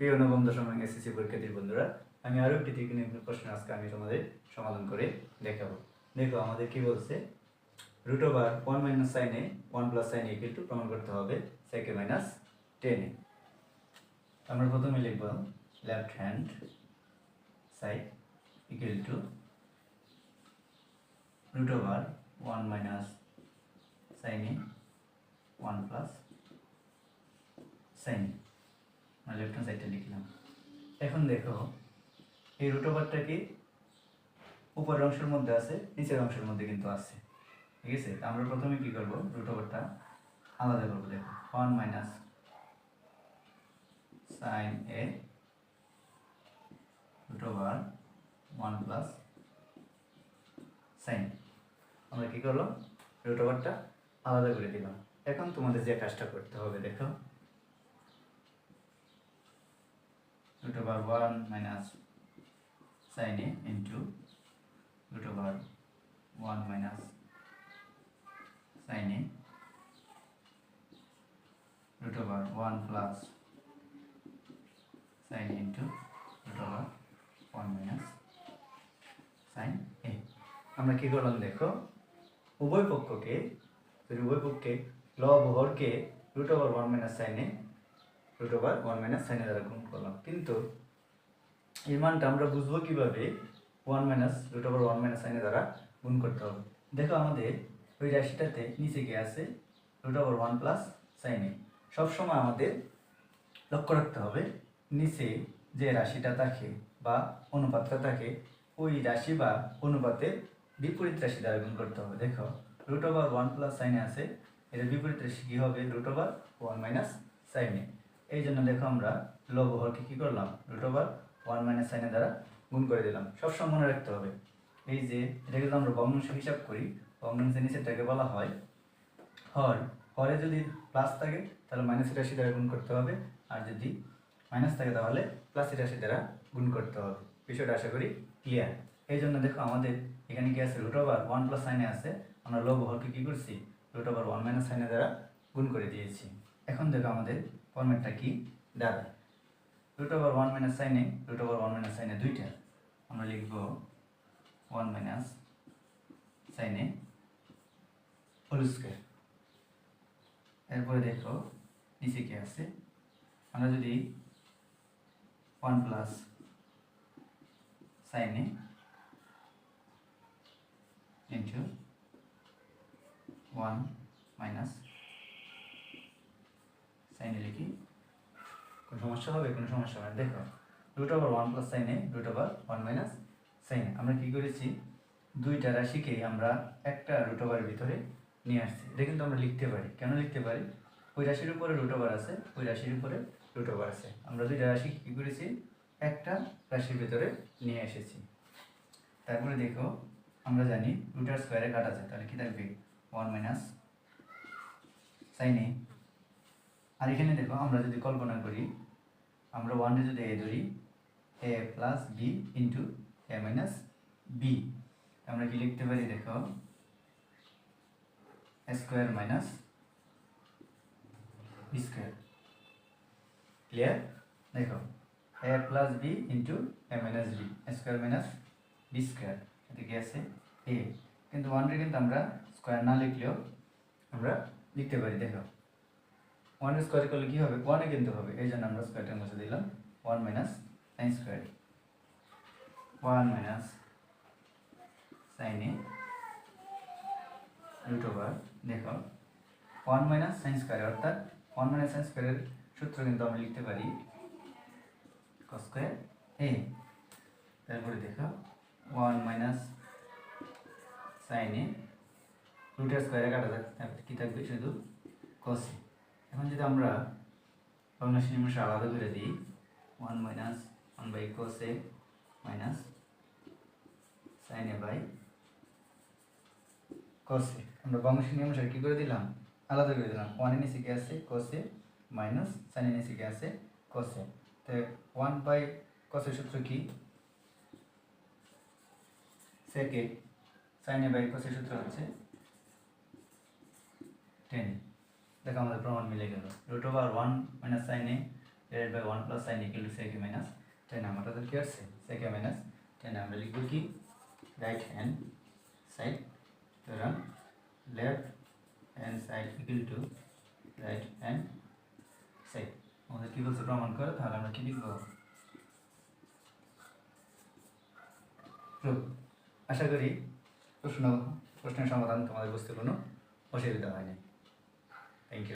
প্রিয় নবম দশম এসএসসি পরীক্ষার্থীর বন্ধুরা, আমি আরও একটি ত্রিকোণমিতিক প্রশ্ন আজকে আমি তোমাদের সমাধান করে দেখাবো। দেখো, আমাদের কি বলছে? Root over one minus sine A one plus sine equal to প্রমাণ করতে হবে sec A minus tan A আমরা প্রথমে লিখব left hand side equal to over one minus sine A one plus sine hand সাইডটা লিখলাম। এখন দেখো, এই রুট ওভারটা কি? উপরের অংশের মধ্যে আছে, নিচের অংশের মধ্যে কিন্তু আছে। ঠিক আছে? আমরা প্রথমে কি করব? রুট ওভারটা আলাদা করব, দেখো। One minus sine A root over one plus sine আমরা কি করলাম? রুট ওভারটা আলাদা করে দিলাম। এখন তোমাদের যে কাজটা করতে হবে, দেখো। Root over 1 minus sin a into root over 1 minus sin a root over 1 plus sin into root over 1 minus sin a আমরা কি করলাম দেখো উভয় পক্ষকে উভয় পক্ষে লব হরকে root over one minus sine A root over one minus sine A দ্বারা গুণ করলাম। কিন্তু এই মানটা আমরা বুঝব কীভাবে? One minus root over one minus sine A দ্বারা গুণ করতে হবে। দেখো আমাদের ওই রাশিটাতে নিচে গিয়ে আছে? রুট ওভার ওয়ান প্লাস সাইনে সবসময় আমাদের লক্ষ্য রাখতে হবে, নিচে যে রাশিটা থাকে বা অনুপাতটা থাকে, ওই রাশি বা অনুপাতের বিপরীত রাশি দ্বারা গুণ করতে হবে। দেখো রুট ওভার ওয়ান প্লাস সাইনে আছে এটা বিপরীত রাশি কী হবে? রুট ওভার ওয়ান মাইনাস সাইনে এই জন্য দেখো আমরা লব হরকে কী করলাম? রুট ওভার ওয়ান মাইনাস সাইনের দ্বারা গুণ করে দিলাম। সবসময় মনে রাখতে হবে। এই যে, এটাকে যদি আমরা ভগ্নাংশ হিসাব করি, ভগ্নাংশের নিচেরটাকে বলা হয় হর। হরে যদি প্লাস থাকে, তাহলে মাইনাস রাশি দ্বারা গুণ করতে হবে। আর যদি মাইনাস থাকে, তাহলে প্লাস রাশি দ্বারা গুণ করতে হবে। বিষয়টা আশা করি ক্লিয়ার এই জন্য দেখো আমাদের এখানে কি আছে? রুট ওভার ওয়ান প্লাস সাইনে আছে। আমরা লব হরকে কী করছি? রুট ওভার ওয়ান মাইনাস সাইনের দ্বারা গুণ করে দিয়েছি। এখন দেখো আমাদের ফর্মেটটা কি? দাঁড়ায় root over one minus sine A root over one minus sine A দুইটা। আমরা লিখব one minus sine A whole square এরপরে দেখো নিচে কি আছে? আমরা যদি one plus sine A into one minus sine A লিখি কোনো সমস্যা হবে? কোনো সমস্যা হবে দেখো root over one plus sine A root over one minus sine A আমরা কি করেছি? দুইটা রাশিকে আমরা একটা রুট ওভারের ভিতরে নিয়ে আসছি। এটা কিন্তু আমরা লিখতে পারি। কেন লিখতে পারি? ওই রাশির উপরে রুট ওভার আছে, ওই রাশির উপরে রুট ওভার আছে। আমরা দুইটা রাশি কী করেছি? একটা রাশির ভিতরে নিয়ে এসেছি। তারপরে দেখো, আমরা জানি রুটার স্কোয়ারে কাটা যায়। তাহলে কি থাকবে? ওয়ান মাইনাস সাইনে আর এখানে দেখো, আমরা যদি কল্পনা করি, আমরা ওয়ানে যদি এ ধরি a plus b into a minus b আমরা কি লিখতে পারি দেখো? Square minus b square clear দেখো a plus b into a minus b square minus b square এতে কি আছে? এ কিন্তু ওয়ানটা কিন্তু আমরা স্কোয়ার না লিখলেও আমরা লিখতে পারি, দেখো। ওয়ান স্কোয়ার করলে কী হবে? ওয়ানে কিন্তু হবে। এই জন্য আমরা স্কোয়ারটা মুছে দিলাম। One minus sine square one minus sine A root over দেখো। ওয়ান মাইনাস সাইন স্কোয়ার অর্থাৎ ওয়ান মাইনাস সাইন স্কোয়ারের সূত্র কিন্তু আমরা লিখতে পারি cos স্কোয়ার এ তারপরে দেখো ওয়ান মাইনাস সাইনে রুটের স্কোয়ারে কাটা তারপরে কী থাকবে? শুধু কসে এখন যদি আমরা ভগ্নাংশ নির্মাণ আলাদা করে দিই one minus one by cos A minus sine A by cos A আমরা ভগ্নাংশ নিয়ম কী করে দিলাম? আলাদা করে দিলাম। ওয়ানের নিচে কি আছে কোসে মাইনাস সাইনের নিচে কি আছে কোসে তো ওয়ান বাই কোসের সূত্র কি? সেকে সাইনে বাই কোসের সূত্র হচ্ছে টেন দেখো আমাদের প্রমাণ মিলে গেল। Root over one minus sine A divide by one plus sine equal to sec A minus tan আমারটা তো কি আসছে সেকে মাইনাস টেন আমরা লিখব কি? রাইট হ্যান্ড সাইড সুতরাং left hand side equal to right hand side আমাদের কি বলছে? প্রমাণ করে, তাহলে আমরা কি লিখব? আশা করি প্রশ্ন, প্রশ্নের সমাধান তোমাদের বুঝতে কোনো অসুবিধা হয়নি।